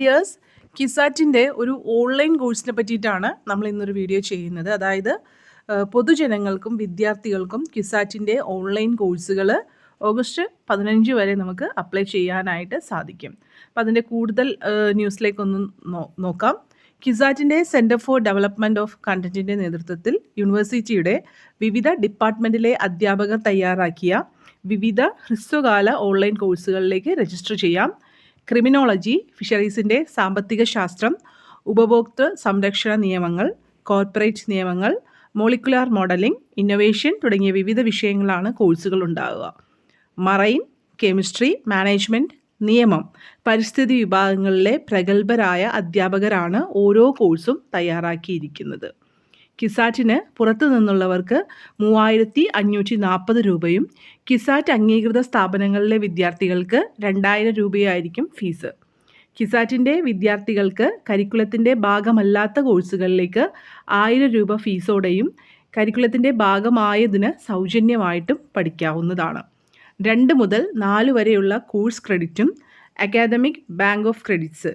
Years കിസാറ്റിന്റെ ഒരു online കോഴ്സിനെ പറ്റിയിട്ടാണ് നമ്മൾ ഇന്നൊരു വീഡിയോ ചെയ്യുന്നത്. അതായത് പൊതുജനങ്ങൾക്കും വിദ്യാർത്ഥികൾക്കും കിസാറ്റിന്റെ ഓൺലൈൻ കോഴ്സുകൾ ഓഗസ്റ്റ് പതിനഞ്ച് വരെ നമുക്ക് അപ്ലൈ ചെയ്യാനായിട്ട് സാധിക്കും. അപ്പം അതിന്റെ കൂടുതൽ ന്യൂസിലേക്കൊന്ന് നോക്കാം. കിസാറ്റിന്റെ സെന്റർ ഫോർ ഡെവലപ്മെന്റ് ഓഫ് കണ്ടന്റിന്റെ നേതൃത്വത്തിൽ യൂണിവേഴ്സിറ്റിയുടെ വിവിധ ഡിപ്പാർട്ട്മെന്റിലെ അധ്യാപകർ തയ്യാറാക്കിയ വിവിധ ഹ്രസ്വകാല ഓൺലൈൻ കോഴ്സുകളിലേക്ക് രജിസ്റ്റർ ചെയ്യാം. ക്രിമിനോളജി ഫിഷറീസിന്റെ സാമ്പത്തിക ശാസ്ത്രം ഉപഭോക്തൃ സംരക്ഷണ നിയമങ്ങൾ കോർപ്പറേറ്റ് നിയമങ്ങൾ മോളിക്കുലാർ മോഡലിംഗ് ഇന്നൊവേഷൻ തുടങ്ങിയ വിവിധ വിഷയങ്ങളാണ് കോഴ്സുകൾ ഉണ്ടാവുക. മറൈൻ കെമിസ്ട്രി മാനേജ്മെന്റ് നിയമം പരിസ്ഥിതി വിഭാഗങ്ങളിലെ പ്രഗത്ഭരായ അധ്യാപകരാണ് ഓരോ കോഴ്സും തയ്യാറാക്കിയിരിക്കുന്നത്. കിസാറ്റിന് പുറത്തു നിന്നുള്ളവർക്ക് മൂവായിരത്തി അഞ്ഞൂറ്റി നാൽപ്പത് രൂപയും കിസാറ്റ് അംഗീകൃത സ്ഥാപനങ്ങളിലെ വിദ്യാർത്ഥികൾക്ക് രണ്ടായിരം രൂപയായിരിക്കും ഫീസ്. കിസാറ്റിന്റെ വിദ്യാർത്ഥികൾക്ക് കരിക്കുലത്തിന്റെ ഭാഗമല്ലാത്ത കോഴ്സുകളിലേക്ക് ആയിരം രൂപ ഫീസോടെയും കരിക്കുലത്തിന്റെ ഭാഗമായതിന് സൗജന്യമായിട്ടും പഠിക്കാവുന്നതാണ്. രണ്ട് മുതൽ നാല് വരെയുള്ള course ക്രെഡിറ്റും academic bank of credits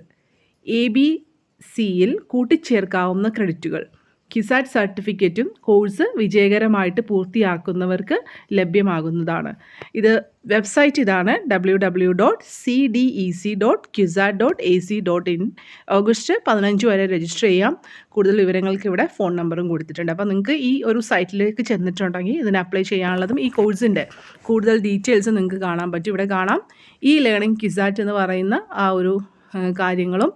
A B സിയിൽ കൂട്ടിച്ചേർക്കാവുന്ന ക്രെഡിറ്റുകൾ. കിസാറ്റ് സർട്ടിഫിക്കറ്റും കോഴ്സ് വിജയകരമായിട്ട് പൂർത്തിയാക്കുന്നവർക്ക് ലഭ്യമാകുന്നതാണ്. ഇത് വെബ്സൈറ്റ് ഇതാണ് W W dot C D E C dot CUSAT dot A C dot in August പതിനഞ്ച് വരെ രജിസ്റ്റർ ചെയ്യാം. കൂടുതൽ വിവരങ്ങൾക്ക് ഇവിടെ ഫോൺ നമ്പറും കൊടുത്തിട്ടുണ്ട്. അപ്പോൾ നിങ്ങൾക്ക് ഈ ഒരു സൈറ്റിലേക്ക് ചെന്നിട്ടുണ്ടെങ്കിൽ ഇതിന് അപ്ലൈ ചെയ്യാനുള്ളതും ഈ കോഴ്സിന്റെ കൂടുതൽ ഡീറ്റെയിൽസ് നിങ്ങൾക്ക് കാണാൻ പറ്റും. ഇവിടെ കാണാം. ഈ ലേണിംഗ് ക്യുസാറ്റ് എന്ന് പറയുന്ന ആ ഒരു കാര്യങ്ങളും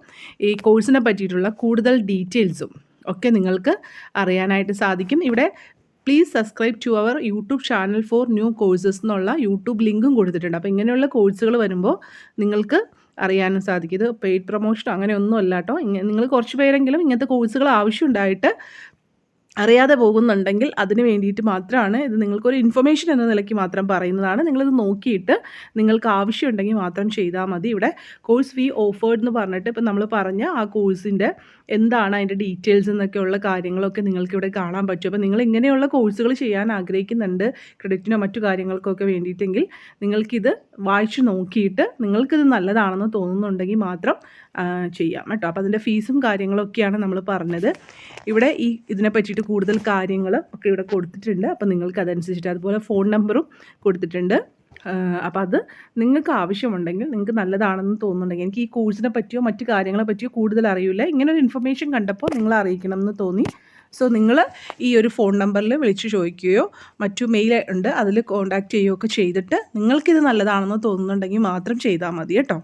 ഈ കോഴ്സിനെ പറ്റിയിട്ടുള്ള കൂടുതൽ ഡീറ്റെയിൽസും. ഒക്കെ നിങ്ങൾക്ക് അറിയാനായിട്ട് സാധിക്കും. ഇവിടെ please subscribe to our YouTube channel for new courses എന്നുള്ള യൂട്യൂബ് ലിങ്കും കൊടുത്തിട്ടുണ്ട്. അപ്പോൾ ഇങ്ങനെയുള്ള കോഴ്സുകൾ വരുമ്പോൾ നിങ്ങൾക്ക് അറിയാനും സാധിക്കും. ഇത് പെയ്ഡ് പ്രൊമോഷനോ അങ്ങനെ ഒന്നും അല്ല കേട്ടോ നിങ്ങൾ കുറച്ച് പേരെങ്കിലും ഇങ്ങനത്തെ കോഴ്സുകൾ ആവശ്യമുണ്ടായിട്ട് അറിയാതെ പോകുന്നുണ്ടെങ്കിൽ അതിന് വേണ്ടിയിട്ട് മാത്രമാണ് ഇത് നിങ്ങൾക്കൊരു ഇൻഫർമേഷൻ എന്ന നിലയ്ക്ക് മാത്രം പറയുന്നതാണ്. നിങ്ങളിത് നോക്കിയിട്ട് നിങ്ങൾക്ക് ആവശ്യമുണ്ടെങ്കിൽ മാത്രം ചെയ്താൽ മതി. ഇവിടെ കോഴ്സ് ഫീ ഓഫേർഡ് എന്ന് പറഞ്ഞിട്ട് ഇപ്പം നമ്മൾ പറഞ്ഞ ആ കോഴ്സിന്റെ എന്താണ് അതിന്റെ ഡീറ്റെയിൽസ് എന്നൊക്കെയുള്ള കാര്യങ്ങളൊക്കെ നിങ്ങൾക്ക് ഇവിടെ കാണാൻ പറ്റും. അപ്പോൾ നിങ്ങൾ ഇങ്ങനെയുള്ള കോഴ്സുകൾ ചെയ്യാൻ ആഗ്രഹിക്കുന്നുണ്ട് ക്രെഡിറ്റിനോ മറ്റു കാര്യങ്ങൾക്കൊക്കെ വേണ്ടിയിട്ടെങ്കിൽ നിങ്ങൾക്കിത് വായിച്ചു നോക്കിയിട്ട് നിങ്ങൾക്കിത് നല്ലതാണെന്ന് തോന്നുന്നുണ്ടെങ്കിൽ മാത്രം ചെയ്യാം കേട്ടോ. അപ്പോൾ അതിന്റെ ഫീസും കാര്യങ്ങളൊക്കെയാണ് നമ്മൾ പറഞ്ഞത്. ഇവിടെ ഈ ഇതിനെ പറ്റിയിട്ട് കൂടുതൽ കാര്യങ്ങൾ ഒക്കെ ഇവിടെ കൊടുത്തിട്ടുണ്ട്. അപ്പോൾ നിങ്ങൾക്ക് അതനുസരിച്ചിട്ട് അതുപോലെ ഫോൺ നമ്പറും കൊടുത്തിട്ടുണ്ട്. അപ്പോൾ അത് നിങ്ങൾക്ക് ആവശ്യമുണ്ടെങ്കിൽ നിങ്ങൾക്ക് നല്ലതാണെന്ന് തോന്നുന്നുണ്ടെങ്കിൽ എനിക്ക് ഈ കോഴ്സിനെ പറ്റിയോ മറ്റു കാര്യങ്ങളെ പറ്റിയോ കൂടുതൽ അറിയില്ല. ഇങ്ങനെ ഒരു ഇൻഫർമേഷൻ കണ്ടപ്പോൾ നിങ്ങൾ അറിയിക്കണം എന്ന് തോന്നി. സോ നിങ്ങൾ ഈ ഒരു ഫോൺ നമ്പറിൽ വിളിച്ച് ചോദിക്കുകയോ മറ്റു മെയിൽ ഉണ്ട് അതിൽ കോൺടാക്റ്റ് ചെയ്യുകയോ ഒക്കെ ചെയ്തിട്ട് നിങ്ങൾക്കിത് നല്ലതാണെന്ന് തോന്നുന്നുണ്ടെങ്കിൽ മാത്രം ചെയ്താൽ മതി കേട്ടോ.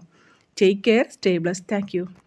Take care stay bless thank